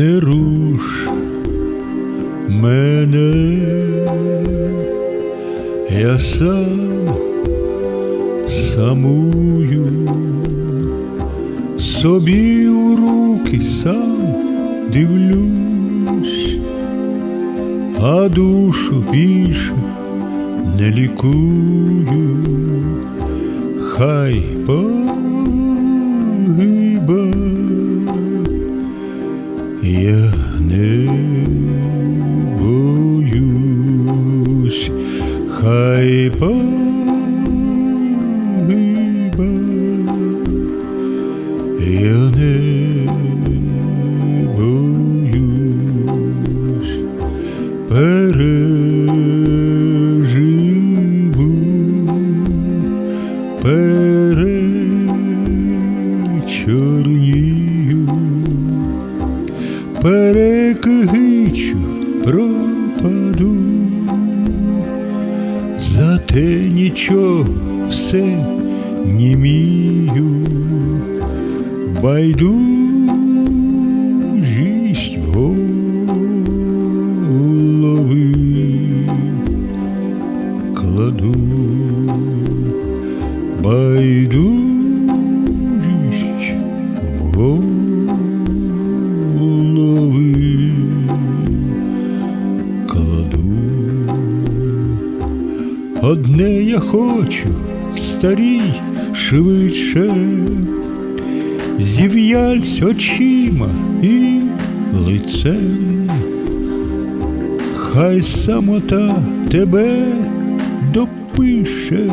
не руш мене, я сам самую, собі у руки сам дивлюсь, а душу більше не лікую, хай по. Переживу, перечорнію, перекигичу, пропаду, зате нічого все німію, байдужість Одне я хочу, старій швидше, зів'яльсь очима і лицем. Хай самота тебе допише,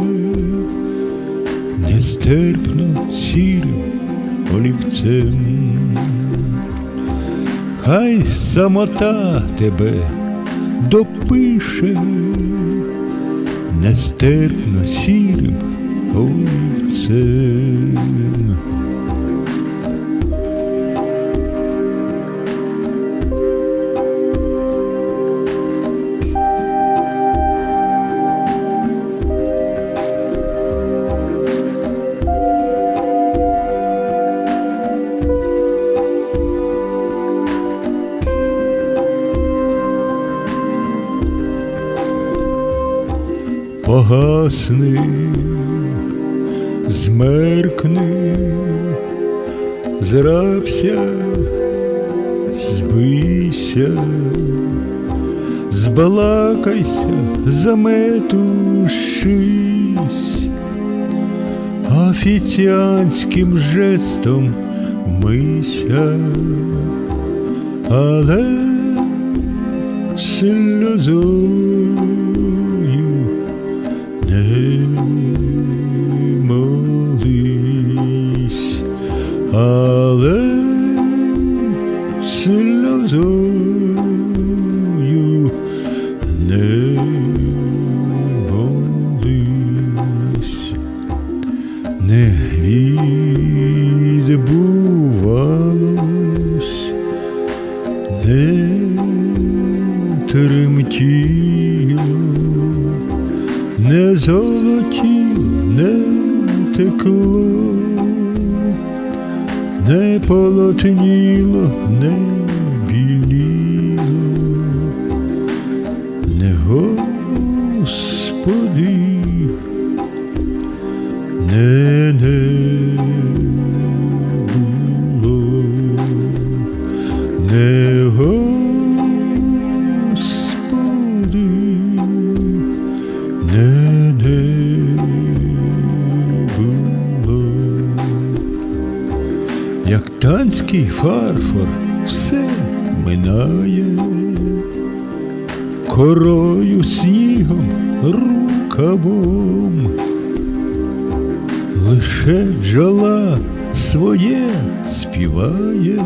нестерпно сірим олівцем. Хай самота тебе допише, нестерпно сірим Погасни, змеркни, зрабся, збийся, збалакайся, заметушись, офіціанським жестом мися, але сльозою не молись, не відбувалось, не тремтіло не золотів, не текло, не полотніло, не як танський фарфор все минає, корою снігом рукавом, лише джола своє співає.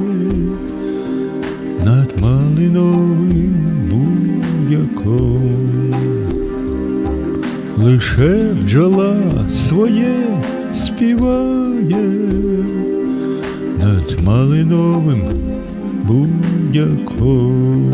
Над малиновим будяком лише бджола своє співає малиновим будяком.